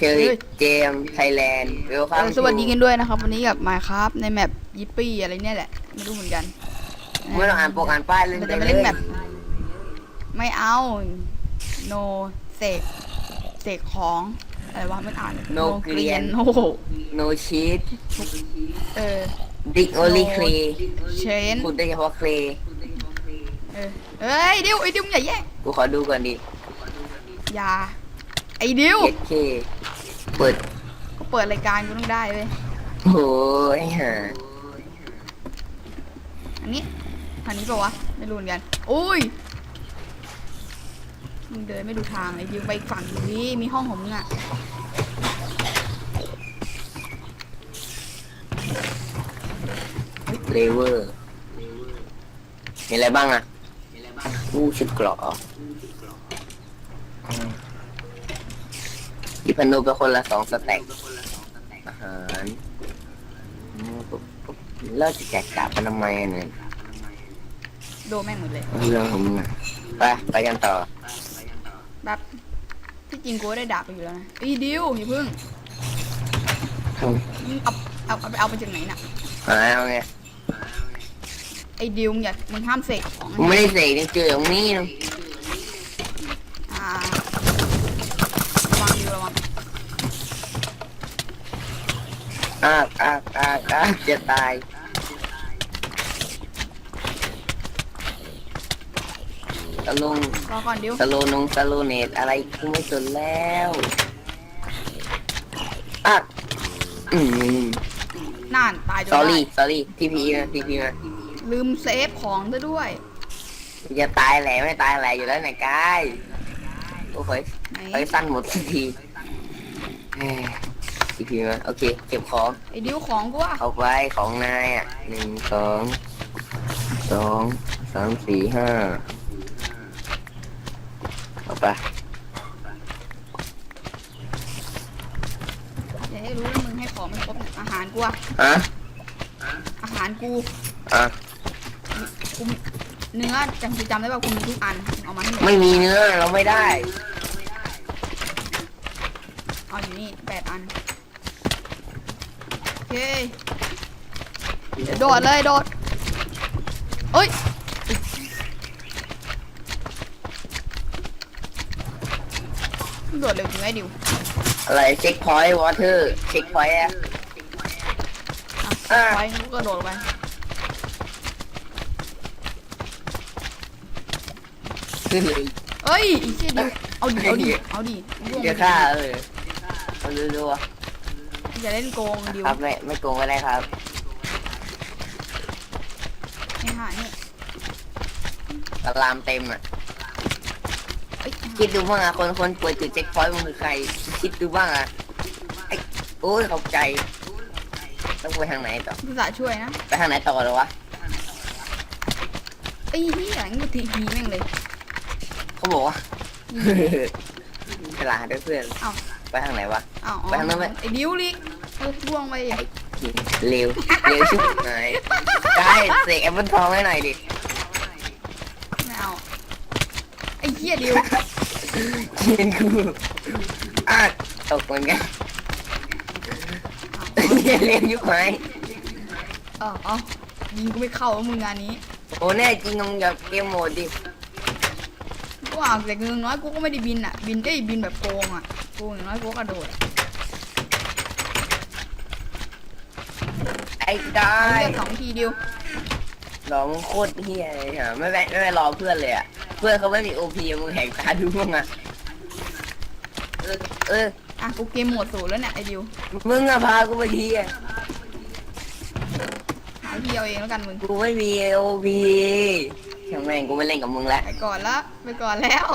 เคยเจมไทยแลนด์เวลคัมสวัสดีกันด้วยนะครับ วันนี้กับมาครับในแมปยิปปี้อะไรเนี่ยแหละ ไม่รู้เหมือนกันไม่ต้องอ่านโปรอ่านป้ายเล่นเราไปจะเลมายเล่นแมป Dạ. ไม่เอาโนเสกเสกของอะไรวะไม่อ่านเลย No เกรียน Green โอ้โห no cheat เออ dig only clay เชนพูดได้เฉพาะ clay เออเอ้ยดิวไอ้ดิวอย่าแย่งกูขอดูก่อนดิอย่าไอ้ดิวเย็ดเค เปิด ก็เปิดรายการกูต้องได้เลยโอ้ยฮะอันนี้อันนี้ปะวะ ไม่รู้เหมือนกันอุ้ย มึงเดินไม่ดูทางไอ้ดิวไปอีกฝั่งนี้มีห้องของมึงอะเลเวอร์ มีอะไรบ้างอะอู้ชุดเกราะ ที่พนุไปคนละสองสแต็กอาหารอืมปุ๊บปุ๊บแล้วจะแจกกาบกันทำไมอะเนี่ยโดนแม่งหมดเลยเรื่องของมึงอะไปไปกันต่อแบบที่จริงกูก็ได้ดาบไปอยู่แล้วนะไอ้ดิวอย่าเพิ่งมึงเอาเอาเอาไปเอาไปจากไหนน่ะหาเอาไงไอ้ดิวมึงอย่ามึงห้ามเสกของมึงไม่ได้เสกนี่เจอตรงนี้นะ อ้ากอ้ากอ้ากอ้ากจะตาย ตะลุง รอก่อนดิวสโลนงสโลเนตอะไรกูไม่สนแล้วอ้ากอืมน่านตายจนสอได้รี่สอรี่ทีพีนะทีพีนะลืมเซฟของซะด้วยจะตายแหละไม่ตายแหละอยู่แล้วไหนกายโอ้ยไหนไปสั้นหมดสักที ทีพีมาโอเค เก็บของ ไอ้ดิวของกูอะเอาไว้ของนายอะหนึ่งสองสองสามสี่ห้าเอาไปอย่าให้รู้นะมึงให้ของไม่ครบเนี่ยอาหารกูอะฮะอาหารกูอะกูมีเนื้อจำจำได้ป่ะกูมีทุกอันเอามาให้หมดไม่มีเนื้อเราไม่ได้ เอาอยู่นี่แปดอันโอ เคเดี๋ยวโดดเลยโดดเอ้ย โดดเร็วจริงไหมดิวอะไรเช็คพอยต์วอเตอร์เช็คพอยต์อะอะอะไว้กูกระโดดลงไปขึ้นเลยเอ้ยอีเชี่ยดิวเอาดิเอาดิเอาดิร่วงเดี๋ยวฆ่าเออเอาดูดูๆอะ อย่าเล่นโกงดิวครับไม่ไม่โกงก็ได้ครับนี่ฮะนี่ตารามเต็มอะ เอ้ยคิดดูบ้างอะคนคนเปิดจุดเช็คพอยต์มันคือใคร คิดดูบ้างอะไอ้โอ้ยขอบใจ ต้องไปทางไหนต่อ ภาษาห์ช่วยนะไปทางไหนต่อเลยวะ ไอ้เหี้ยงี้ทีทีแม่งเลย เขาบอกว่า ฉลาดด้วยเพื่อน เอ้า ไปทางไหนวะเอ้าอ๋อไปทางนั้นไหม ไอ้ดิวลิกเออ ล่วงไปอะเร็วเร็วชิบหายได้เสกแอปเปิลทองให้หน่อยดิไม่เอาไอ้เหี้ยดิวเชียนกูอะตกเหมือนกันเร็วยุบหายเออเอายิงกูไม่เข้าแล้วมึงงานนี้โอ้แน่จริงมึงอย่าเกมโหมดดิกูอ่านแต่เงินน้อยกูก็ไม่ได้บินอะ บินได้บินแบบโกงอะโกงอย่างน้อยกูก็กระโดดอะ ไอ้ได้เอาเลือกสองทีดิวรอมึงโคตรเฮียเลยฮะไม่แม่ไม่แม่รอเพื่อนเลยอะ เพื่อนเขาไม่มีโอพีมึงแหกตาดูมึงอะเออเอออะกูเกมหมดศูนย์แล้วเนี่ยไอ้ดิวมึงอะพากูไปทีอะหาที่เอาเองแล้วกันมึงกูไม่มีโอพีช่างแม่งกูไม่เล่นกับมึงแล้วไปก่อนละไปก่อนแล้ว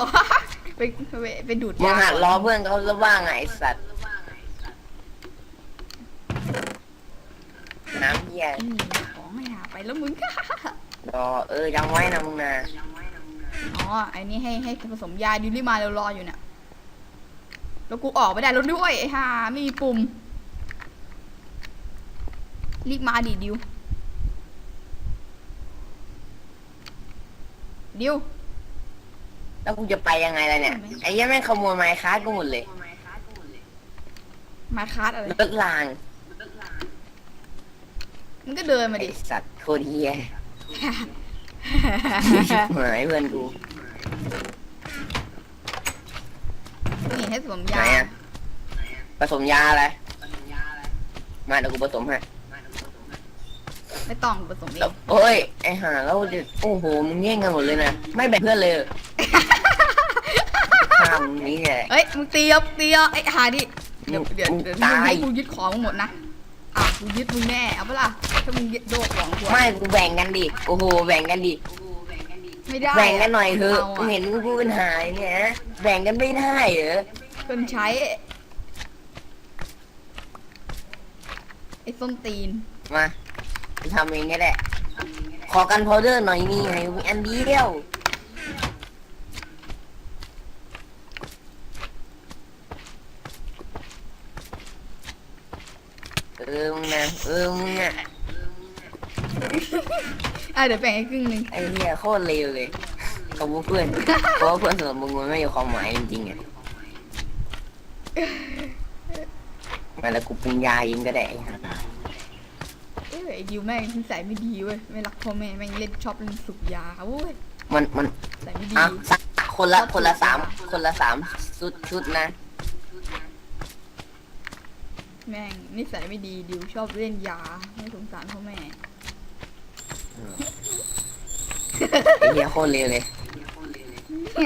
ไปไปไปดูดมึงยาหัดรอเพื่อนเขาซะบ้างไงไอ้สัตว์ น้ำเหี้ยอืมของไม่หาไปแล้วมึง รอเออยังไว้นะมึงนะอ๋อไอ้นี่ให้ให้ผสมยาดิวรีบมาเร็วรออยู่เนี่ย แล้วกูออกไม่ได้แล้วด้วยไอ้ห่าไม่มีปุ่ม รีบมาดิดิว ดิว แล้วกูจะไปยังไงล่ะเนี่ยไอ้เหี้ยังแม่งขโมยไม้ค้ากูหมดเลยมาคาร์ดอะไรเลิกลาง มันก็เดินมาไอดิ สัตว์โคตรเฮียหายเพื่อนกูนี่ให้สวมไหนยาอะผสมยาอะไรมาเดี๋ยวกูผสมให้ไม่ต้องผสมเอแล้วงโอ้ยไอห่าแล้วเดี๋ยวโอ้โหมึงแย่งกันหมดเลยนะไม่แบ่งเพื่อนเลยข้ามงนี่แหละ เอ้ยมึงตีเอาตีเอาไอ้หาดิเดี๋ยวมึงเดี๋ยวมึงเดี๋ยวตาย ให้กูยึดของมึงหมดนะอะกูยึดมึงแน่เอาเปะล่า ถ้ามึงยึดโดดของกูอะไม่กูแบ่งกันดิ โอ้โห แบ่งกันดิ ไม่ได้แบ่งกันหน่อยเถอะามึงเห็นกูเป็นหายเนี่ยนะแบ่งกันไม่ได้เหรอ คนใช้ ไอ้ส้นตีน มากูทำเองก็ได้ ขอกันพาวเดอร์หน่อยนี่ไงมีอันเดียว เออมึงนะเออมึงอะ อะเดี๋ยวแบ่งให้ครึ่งหนึ่งไอ้เหี้ยโคตรเลวเลยกับเพื่อน เพราะว่าเพื่อนสำหรับมึงมันไม่มีความหมายจริงๆอะมาแล้วกูปรุงยาเองก็ได้ไอ้ห่าเอ้ยไอ้ดิวแม่งนิสัยไม่ดีเว้ยไม่รักพ่อแม่แม่งเล่นชอบเล่นสุกยาเว้ยมันมันนิสัยไม่ดีอะสักคนละคนละสามคนละสามชุดชุดนะ แม่งนิสัยไม่ดีดิวชอบเล่นยาไม่สงสารพ่อแม่ ไอ้เหี้ยโคตรเลวเลย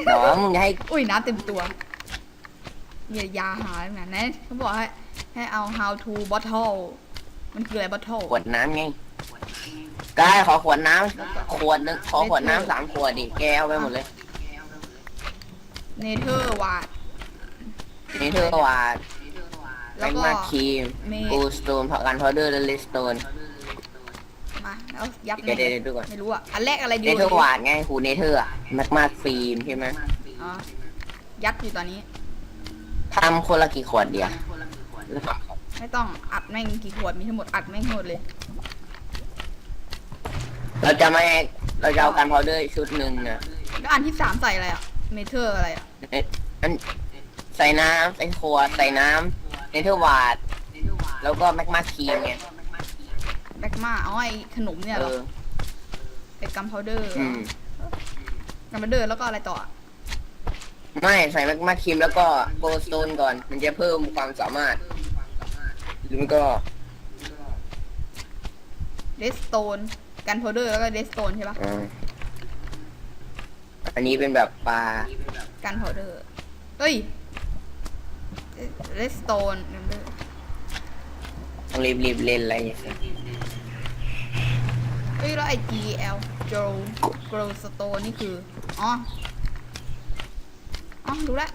แต่ว่ามึงจะให้อุ้ยน้ำเต็มตัวเนี่ยยาหาแล้วนะนะเขาบอกให้ให้เอา how to bottle มันคืออะไร bottle ขวดน้ำไงกายขอขวดน้ำขวดหนึงขอขวดน้ำสามขวดดิแกเอาไปหมดเลย nether wart นี่เธอว่าแล้แม็วกก็ มาครีม เมกูสโตนผักกันพาวเดอร์และเลสโตน มาแล้วยัดเดี๋ยวเดี๋ยวเดี๋ยวดูก่อน ไม่รู้อะอันแรกอะไรดิเนวเธอร์วาดไงหูเนเธอร์อะแม็กมาฟิล์มใช่ไหมอ๋อยัดอยู่ตอนนี้ ทำคนละกี่ขวดเดียวหรือสามขวดไม่ต้องอัดแม่งกี่ขวดมีทั้งหมดอัดแม่งทั้งหมดเลย เราจะไม่เราจะเอากันพาวเดอร์ชุดหนึ่งนะแล้วอันที่สามใส่อะไรอะเมเทอร์อะไรอะเอ๊ะอันใส่น้ำใส่ขวดใส่น้ำเนเธอร์วาดแล้วก็แม็กมาครีมไงแบก มาอ๋อไอขนมเนี่ยเอเหรออไอกัมพาวเดอร์อืมกัมพาวเดอร์แล้วก็อะไรต่ออะไม่ใส่แม็กมาครีมแล้วก็โกลสโตนก่อน มันจะเพิ่มความสามารถ หรือไม่ก็เดสโตนกันพาวเดอร์แล้วก็เดสโตนใช่ปะอ่าอันนี้เป็นแบบปลากันพาวเดอร์เฮ้ยเดสโตน ต้องรีบรีบๆเล่นอะไรอย่างเงี้ย เฮ้ยแล้วไอ GL Grow Grow Stone นี่คือ อ๋อ อ๋อรู้ละ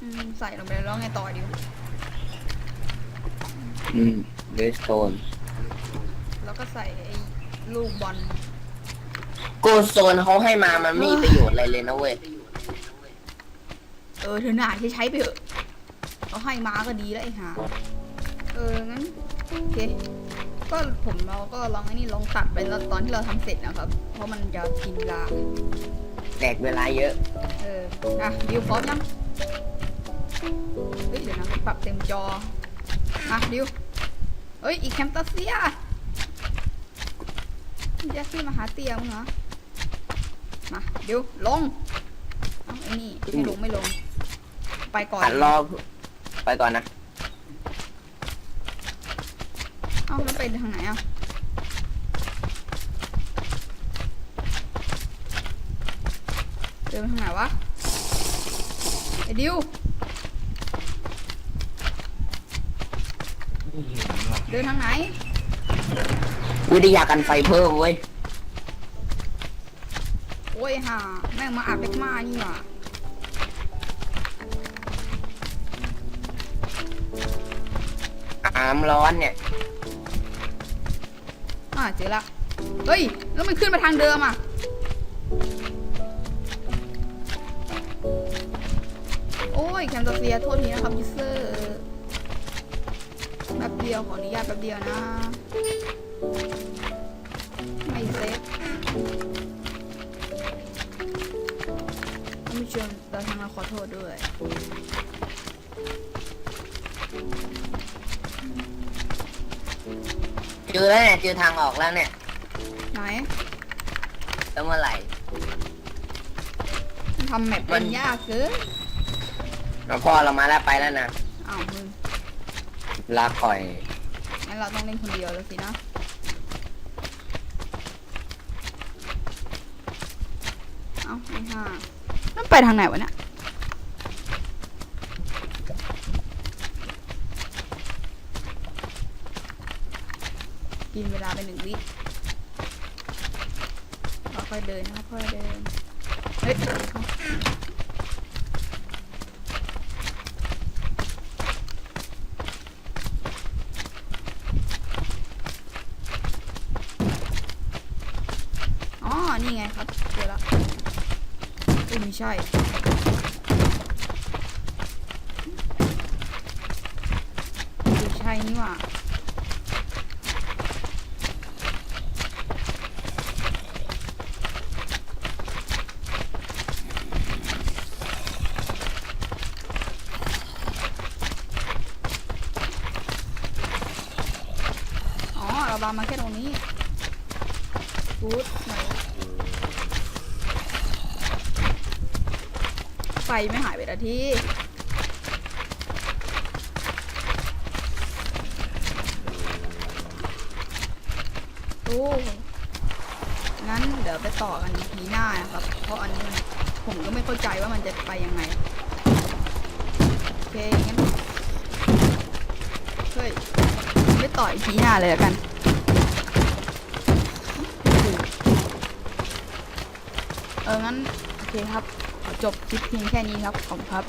อืมใส่ลงไปแล้วไงต่อดิวอืมเดสโตนแล้วก็ใส่ไอ้ลูกบอลโกลสโตนเขาให้มามันไม่มีประโยชน์อะไรเลยนะเว้ย เออเธอหน่าใช้ใช้ไปเถอะเขาให้มาก็ดีแล้วไอ้ห่าเอองั้นโอเค ก็ผมเราก็ลองไอ้นี่ลองตัดไปแล้วตอนที่เราทำเสร็จนะครับ เพราะมันจะกินเวลาแดกเวลาเยอะ เอออะดิวพร้อมยังเฮ้ยเดี๋ยวนะปรับเต็มจออะดิวเฮ้ยอีกแคมตัสเซียแจ็คซี่มาหาเตียมึงเหรอมาดิวลงเอาไอ้นี่ไม่ลงไม่ลง ไปก่อนหัดรอไปก่อนนะ เอ้าแล้วไปทางไหนอะเดินไปทางไหนวะไอ้ดิวเดินทางไหนวิทยากันไฟเพิ่มเว้ยโอ้ยห่าแม่งมาอาบเล็กมานี่หว่าอาน้ำร้อนเนี่ย อ่าเจอละเฮ้ย แล้วมันขึ้นมาทางเดิมอะ โอ้ยแคมตาเซียโทษทีนะครับยูเซอร์แป๊บเดียวขออนุญาตแป๊บเดียวนะ ไม่เซฟท่านผู้ชมเราทางเราขอโทษด้วย เจอแล้วเนี่ยเจอทางออกแล้วเนี่ยไหนแล้วเมื่อไหร่ มันทำแมปมัเป็นนยากเกินเราพ่อเรามาแล้วไปแล้วนะอ้าวมึงลาคอย งั้นเราต้องเล่นคนเดียวแล้วสินะเอ้าไอ้ห่านั่นไปทางไหนวะเนี่ย กินเวลาไปหนึ่งวิค่อยเดินนะครับค่อยเดิน เฮ้ยอ๋อนี่ไงครับเจอแล้วอ้ยไม่ใช่ไม่ใช่นี่ว่า อ๋อเราบามาแค่ตรงนี้กูดหน่อยไฟไม่หายไปนทีโอ้งั้นเดี๋ยวไปต่อกันทีหน้านะครับ เพราะอันนี้ผมก็ไม่เข้าใจว่ามันจะไปยังไง โอเคงั้น เฮ้ย ไม่ต่อยทีหน้าเลยละกัน เอองั้นโอเคครับขอจบคลิปเพียงแค่นี้ครับขอบคุณครับ